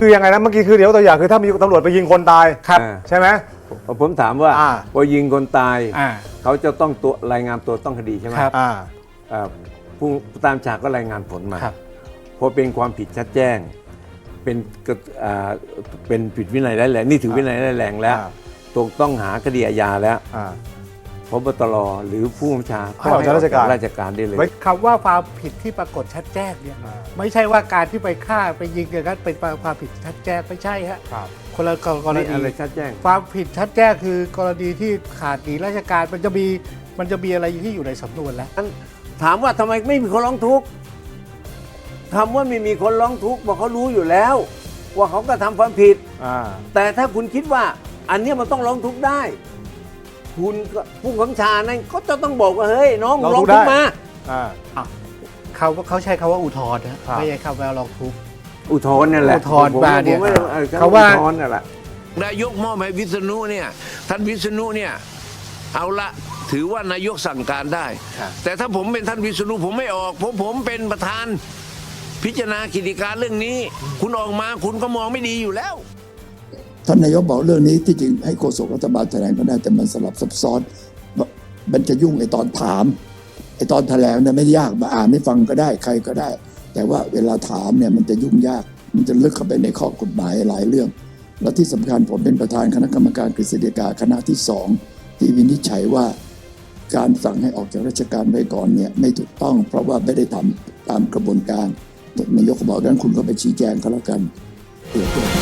คือยังไงนะเมื่อกี้คือเดี๋ยวตัวอย่างคือถ้ามีตำรวจไปยิงคนตายครับ ใช่ไหม ผมถามว่าอ่าพอยิงคนตาย อ่า เขาจะต้องตัวรายงานตัวต้องคดีใช่ไหมครับ อ่า เอ่อผู้ตามฉากก็รายงานผลมาครับ พอเป็นความผิดชัดแจ้ง เป็นกระอ่าเป็นผิดวินัยร้ายแรงนี่ถือวินัยร้ายแรงแล้วอ่า ตกต้องหาคดีอาญาแล้ว อ่า พบตรหรือผู้บัญชาให้ออกจากราชการ ราชการได้เลยไว้คำว่าความผิดที่ปรากฏชัดแจ้งเนี่ยไม่ใช่ว่าการที่ไปฆ่าไปยิงอย่างนั้นเป็นความผิดชัดแจ้งไม่ใช่ฮะครับคนละกรนี่ณีอะไรชัดแจ้ง ความผิดชัดแจ้งคือกรณีที่ขาดหนีราชการมันจะมีมันจะมีอะไรที่อยู่ในสำนวนแล้วถามว่าทำไมไม่มีคนร้องทุกข์คำว่าไม่มีคนร้องทุกข์บอกเขารู้อยู่แล้ว ว่าเขาก็ทำความผิดอ่าแต่ถ้าคุณคิดว่าอันเนี้ยมันต้องร้องทุกข์ได้ คุณก็ผู้บังคับบัญชานั่นก็จะต้องบอกว่าเฮ้ยน้องร้ร้อองงทุทุกกข์ข์ได้มาอ่าเขาเขาใช้คำว่าอุทธรณ์นะครับไม่ใช่คำว่าร้องทุกข์อุทธรณ์นั่นแหละอุทธรณ์ผมมาเนี่ยผมไม่ออเขาว่าอุทธรณ์นั่นแหละนายกมอบให้วิษณุเนี่ยท่านวิษณุเนี่ยเอาละถือว่านายกสั่งการได้ แต่ถ้าผมเป็นท่านวิษณุผมไม่ออกเพราะผมเป็นประธาน พิจารณากิจการเรื่องนี้ คุณออกมาคุณก็มองไม่ดีอยู่แล้ว ท่านนายกบอกเรื่องนี้ที่จริงให้โฆษกรัฐบาลแถลงก็ได้แต่มันสลับซับซ้อน มันจะยุ่งไอตอนถามไอตอนแถลงเนี่ยไม่ยากมาอ่านให้ฟังก็ได้ใครก็ได้ แต่ว่าเวลาถามเนี่ยมันจะยุ่งยาก มันจะลึกเข้าไปในข้อกฎหมายหลายเรื่อง และที่สำคัญผมเป็นประธานคณะกรรมการกฤษฎีกาคณะที่สองที่วินิจฉัยว่าการสั่งให้ออกจากราชการไว้ก่อนเนี่ยไม่ถูกต้อง เพราะว่าไม่ได้ทำตามกระบวนการนายกบอกดังนั้นคุณก็ไปชี้แจงก็แล้วกันเผื่อ